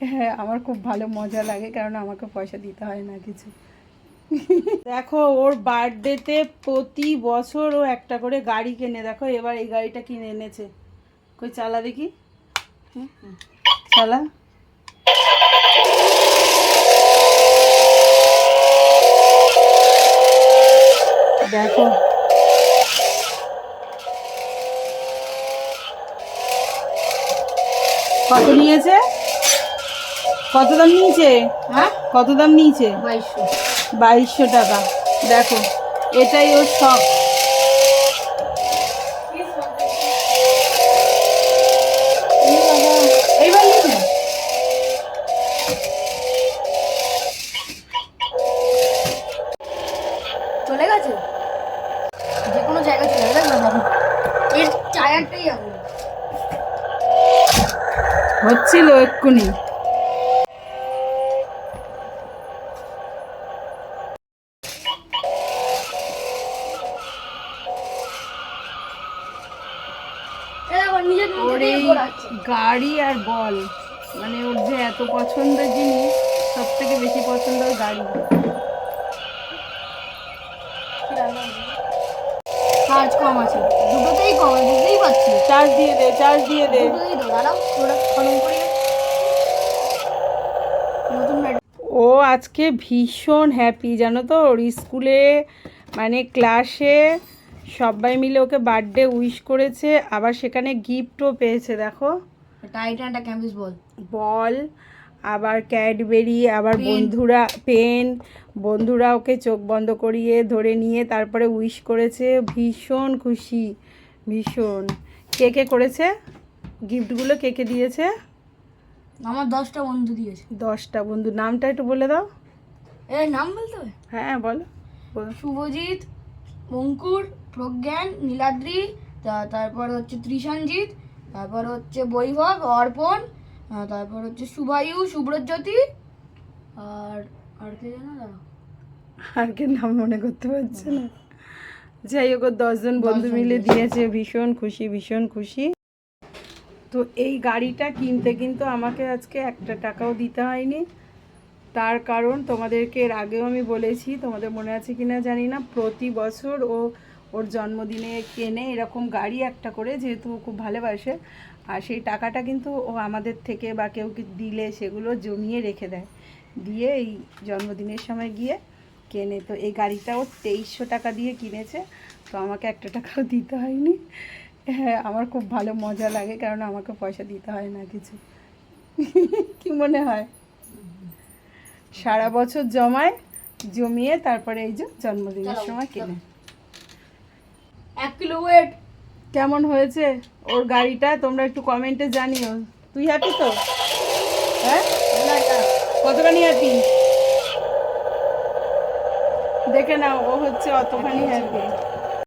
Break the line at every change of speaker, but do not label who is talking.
হ্যাঁ আমার খুব ভালো মজা লাগে কারণ আমাকে পয়সা দিতে হয় না কিছু। দেখো, ওর বার্থডেতে প্রতি বছর ও একটা করে গাড়ি কেনে। দেখো, এবার এই গাড়িটা কিনে এনেছে। কই, চালা দেখি। চালা। দেখো। কত নিয়েছে? কত দাম নিয়েছে?
হ্যাঁ?
কত দাম নিয়েছে?
বাইশশো।
বাইশশো টাকা। দেখো এটাই ওর শখ।
চলে গেছে? যে কোনো জায়গায় চলে গেছে এর টায়ারটাই আগুন।
হচ্ছিল এক্ষুনি। ওর এই গাড়ি আর বল মানে ওর যে এত পছন্দের জিনিস সব থেকে বেশি পছন্দ গাড়ি।
চার্জ কম আছে। দুটোতেই কম বুঝতেই পারছি।
চার্জ দিয়ে দে চার্জ দিয়ে দে। ও আজকে ভীষণ হ্যাপি জানো তো? ওর স্কুলে মানে ক্লাসে সবাই মিলে ওকে বার্থডে উইশ করেছে আবার সেখানে গিফটও পেয়েছে দেখো।
টাইটান একটা ক্যাম্পিস বল।
বল আবার ক্যাডবেরি আবার বন্ধুরা পেন। বন্ধুরা ওকে চোখ বন্ধ করিয়ে ধরে নিয়ে তারপরে উইশ করেছে ভীষণ খুশি ভীষণ। কে কে করেছে? গিফটগুলো কে কে দিয়েছে?
আমার দশটা বন্ধু দিয়েছে।
দশটা বন্ধু নামটা একটু বলে দাও।
এর নাম বলতে
হ্যাঁ বলো।
শুভজিৎ অঙ্কুর প্রজ্ঞান নীলাদ্রি তারপর হচ্ছে ত্রিশানজিৎ তারপর হচ্ছে বৈভব অর্পণ তারপর হচ্ছে শুভায়ু সুব্রজ্যোতি আর আর কে জানো।
আর কে নাম মনে করতে পারছে না যাই হোক দশজন বন্ধু মিলে।
দিয়েছে
ভীষণ খুশি ভীষণ খুশি তো এই গাড়িটা কিনতে কিন্তু আমাকে আজকে একটা টাকাও দিতে হয়নি তার কারণ তোমাদেরকে এর আগেও আমি বলেছি, তোমাদের মনে আছে কি না জানি না। প্রতি বছর ও ওর জন্মদিনে কেনে এরকম গাড়ি একটা করে, যেহেতু ও খুব ভালোবাসে, আর সেই টাকাটা কিন্তু ও আমাদের থেকে বা কেউ দিলে সেগুলো জমিয়ে রেখে দেয়। দিয়ে এই জন্মদিনের সময় গিয়ে কেনে। তো এই গাড়িটা ও তেইশশো টাকা দিয়ে কিনেছে, তো আমাকে একটা টাকাও দিতে হয়নি। হ্যাঁ আমার খুব ভালো মজা লাগে, কারণ আমাকে পয়সা দিতে হয় না কিছু। কি মনে হয়? সারা বছর জমায় জমিয়ে তারপরে এই যে জন্মদিনের সময়। কেনে।
এক কিলো ওয়েট
কেমন হয়েছে? ওর গাড়িটা তোমরা একটু কমেন্টে জানিও। তুই হ্যাপি তো? হ্যাঁ? কতখানি হ্যাপি দেখে নাও ও হচ্ছে অতখানি হ্যাপি